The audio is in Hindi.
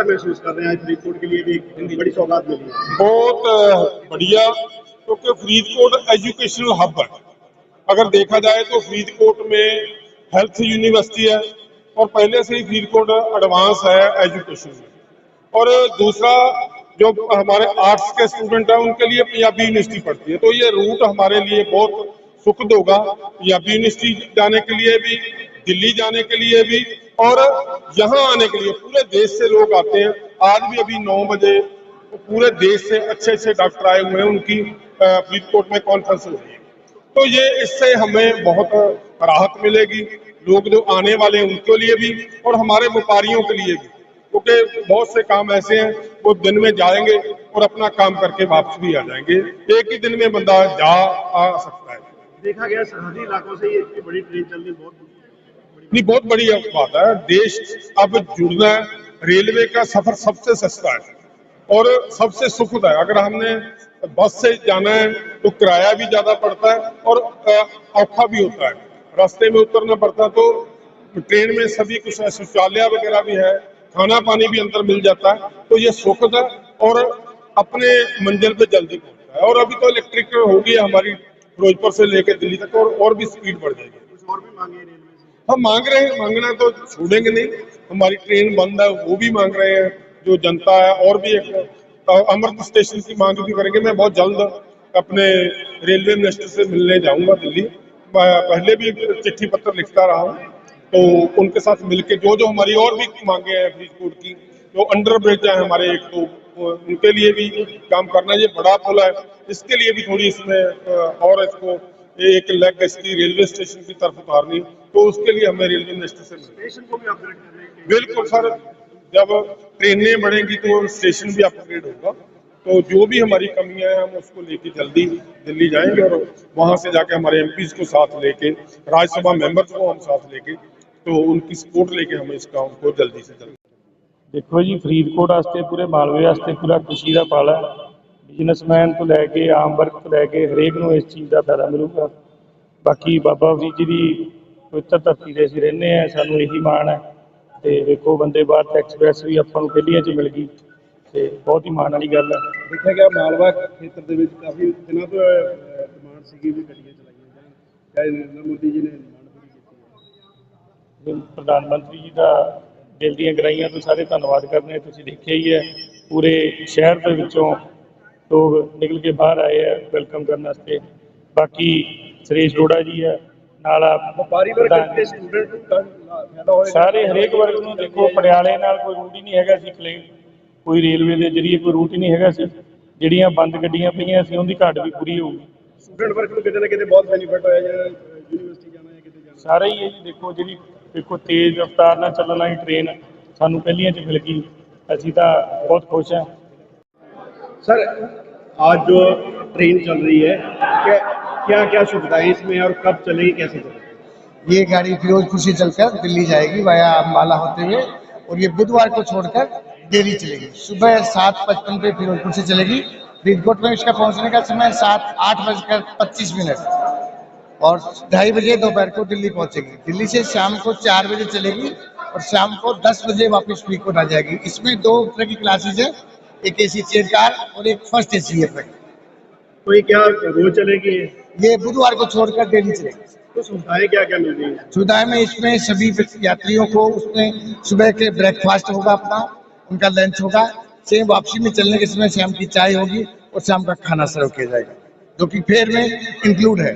कैसा महसूस कर रहे हैं आज फरीदकोट के लिए भी एक बड़ी सौगात मिली बहुत बढ़िया, क्योंकि फरीदकोट एजुकेशनल हब है। अगर देखा जाए तो फरीदकोट में हेल्थ यूनिवर्सिटी है और पहले से ही फरीदकोट एडवांस है एजुकेशन में। और दूसरा, जो हमारे आर्ट्स के स्टूडेंट हैं, उनके लिए पंजाबी यूनिवर्सिटी पढ़ती है। तो ये रूट हमारे लिए बहुत सुखद होगा। पंजाबी यूनिवर्सिटी जाने के लिए भी दिल्ली जाने के लिए भी और यहाँ आने के लिए। पूरे देश से लोग आते हैं। आज भी अभी नौ बजे पूरे देश से अच्छे अच्छे डॉक्टर आए हुए हैं। उनकी फरीदकोट में कॉन्फ्रेंस हो रही है। तो ये इससे हमें बहुत राहत मिलेगी। लोग जो आने वाले हैं उनके लिए भी और हमारे व्यापारियों के लिए भी। क्योंकि बहुत से काम ऐसे हैं, वो दिन में जाएँगे और अपना काम करके वापस भी आ जाएँगे। एक ही दिन में बंदा जा, आ सकता है। देखा गया सरहदी इलाकों से ये इतनी बड़ी ट्रेन चल रही बहुत नहीं बहुत बड़ी बात है। देश अब जुड़ना है रेलवे का सफ़र सबसे सस्ता है और सबसे सुखद है। अगर हमने बस से जाना है तो किराया भी ज़्यादा पड़ता है और औखा भी होता है। रास्ते में उतरना पड़ता है तो ट्रेन में सभी कुछ शौचालय वगैरह भी है खाना पानी भी अंदर मिल जाता है तो ये सुखद है और अपने मंजिल पे जल्दी पहुँचता है। और अभी तो इलेक्ट्रिक होगी हमारी फिरोजपुर से लेकर दिल्ली तक और, और भी स्पीड बढ़ जाएगी। और भी हम मांग रहे हैं, मांगना तो छोड़ेंगे नहीं। हमारी ट्रेन बंद है, वो भी मांग रहे हैं, जो जनता है, और भी एक अमृत स्टेशन की मांग भी करेंगे। मैं बहुत जल्द अपने रेलवे मिनिस्टर से मिलने जाऊँगा दिल्ली। पहले भी चिट्ठी पत्र लिखता रहा हूँ तो उनके साथ मिलके जो जो हमारी और भी मांगे हैं फरीदकोट की, जो अंडर ब्रिज है हमारे एक तो उनके लिए भी काम करना, ये बड़ा पुल है। इसके लिए भी थोड़ी इसमें और इसको एक लेग इसकी रेलवे स्टेशन की तरफ उतारनी तो उसके लिए हमें रेलवे मिनिस्टर से मिलना स्टेशन को भी अपग्रेड कर रहे हैं बिल्कुल सर जब ट्रेनें बढ़ेंगी तो स्टेशन भी अपग्रेड होगा तो जो भी हमारी कमियां हैं हम उसको लेके जल्दी दिल्ली जाएंगे और वहां से जाके हमारे एम को साथ लेके राज्यसभा मेंबर्स को हम साथ लेके तो उनकी सपोर्ट लेके हम इस काम को जल्दी से जल्दी ਦੇਖੋ ਜੀ ਫਰੀਦਕੋਟ ਵਾਸਤੇ ਪੂਰੇ ਮਾਲਵੇ ਵਾਸਤੇ ਪੂਰਾ ਖੁਸ਼ੀ ਦਾ ਪਲ ਹੈ ਬਿਜ਼ਨਸਮੈਨ ਤੋਂ ਲੈ ਕੇ ਆਮ ਵਰਗ ਤੋਂ ਲੈ ਕੇ ਹਰੇਕ ਨੂੰ ਇਸ ਚੀਜ਼ ਦਾ ਫਾਇਦਾ ਮਿਲੂਗਾ। ਬਾਕੀ ਬਾਬਾ ਫਰੀਦ ਜੀ ਦੀ ਪਵਿੱਤਰ ਧਰਤੀ ਤੇ ਅਸੀਂ ਰਹਿੰਦੇ ਆ ਸਾਨੂੰ ਇਹੀ ਮਾਣ ਹੈ। ਤੇ ਵੇਖੋ ਬੰਦੇ ਭਾਰਤ ਐਕਸਪ੍ਰੈਸ ਵੀ ਆਪਾਂ ਨੂੰ ਪਹਿਲੀਆਂ 'ਚ ਮਿਲ ਗਈ ਤੇ ਬਹੁਤ ਹੀ ਮਾਣ ਵਾਲੀ ਗੱਲ ਹੈ। ਦੇਖਿਆ ਗਿਆ ਮਾਲਵਾ ਖੇਤਰ ਦੇ ਵਿੱਚ ਕਾਫੀ ਦਿਨਾਂ ਤੋਂ ਡਿਮਾਂਡ ਸੀਗੀ ਵੀ ਗੱਡੀਆਂ ਚਲਾਈਆਂ ਜਾਣ। ਚਾਹੇ ਨਰਿੰਦਰ ਮੋਦੀ ਜੀ ਨੇ ਡਿਮਾਂਡ ਪੂਰੀ ਕੀਤੀ ਹੈ। ਪ੍ਰਧਾਨ ਮੰਤਰੀ ਜੀ ਦਾ ਦਿਲ ਦੀਆਂ ਗਰਾਈਆਂ ਤੋਂ ਸਾਰੇ ਧੰਨਵਾਦ ਕਰਨੇ ਤੁਸੀਂ ਦੇਖਿਆ ਹੀ ਹੈ ਪੂਰੇ ਸ਼ਹਿਰ ਦੇ ਵਿੱਚੋਂ ਲੋਕ ਨਿਕਲ ਕੇ ਬਾਹਰ ਆਏ ਆ ਵੈਲਕਮ ਕਰਨ ਵਾਸਤੇ। ਬਾਕੀ ਸੁਰੇਸ਼ ਰੋੜਾ ਜੀ ਹੈ ਨਾਲ ਆ ਵਪਾਰੀ ਵਰਗ ਤੇ ਸਟੂਡੈਂਟ ਨੂੰ ਫਾਇਦਾ ਹੋਏਗਾ ਸਾਰੇ ਹਰੇਕ ਵਰਗ ਨੂੰ ਦੇਖੋ ਪਟਿਆਲੇ ਨਾਲ ਕੋਈ ਰੂਟ ਹੀ ਨਹੀਂ ਹੈਗਾ ਸੀ ਕਲੇ ਕੋਈ ਰੇਲਵੇ ਦੇ ਜਰੀਏ ਕੋਈ ਰੂਟ ਹੀ ਨਹੀਂ ਹੈਗਾ ਸੀ। ਜਿਹੜੀਆਂ ਬੰਦ ਗੱਡੀਆਂ ਪਈਆਂ ਸੀ ਉਹਦੀ ਘਾਟ ਵੀ ਪੂਰੀ ਹੋਊਗੀ ਸਟੂਡੈਂਟ ਵਰਗ ਨੂੰ ਕਿਤੇ ਨਾ ਕਿਤੇ ਬਹੁਤ ਬੈਨੀਫਿਟ ਹੋਇਆ ਜਾਂ ਯੂਨੀਵਰਸਿਟੀ ਜਾਣਾ ਜਾਂ ਕਿਤੇ ਜਾਣਾ। ਸਾਰਾ ਹੀ ਹੈ ਜੀ ਦੇਖੋ ਜਿਹੜੀ ਦੇਖੋ ਤੇਜ਼ ਰਫ਼ਤਾਰ ਨਾਲ ਚੱਲਣ ਵਾਲੀ ਟ੍ਰੇਨ ਸਾਨੂੰ ਪਹਿਲੀਆਂ 'ਚ ਮਿਲ ਗਈ। ਅਸੀਂ ਤਾਂ ਬਹੁਤ ਖੁਸ਼ ਹਾਂ। सर, आज जो ट्रेन चल रही है, क्या क्या सुविधाएँ इसमें और कब चलेगी, कैसे चलेगी? ये गाड़ी फिरोजपुर से चलकर दिल्ली जाएगी वाया अम्बाला होते हुए और ये बुधवार को छोड़कर दिल्ली चलेगी। सुबह सात पचपन पे फिरोजपुर से चलेगी। फरीदकोट में इसका पहुँचने का समय सात, आठ बजकर पच्चीस मिनट। और ढाई बजे दोपहर को दिल्ली पहुंचेगी। दिल्ली से शाम को चार बजे चलेगी और शाम को दस बजे वापस फरीदकोट आ जाएगी। इसमें दो तरह की क्लासेज है। एक एसी चेयर कार और एक फ़र्स्ट है ट्रक तो ये क्या रोज चलेगी? ये? बुधवार को छोड़कर दिल्ली चलेगी। तो सुविधाएँ क्या क्या मिल रही हैं? सुविधाएँ में इसमें सभी यात्रियों को उसमें सुबह के ब्रेकफास्ट होगा अपना उनका लंच होगा। सेम वापसी में चलने के समय शाम की चाय होगी और शाम का खाना सर्व किया जाएगा जो कि फेयर में इंक्लूड है।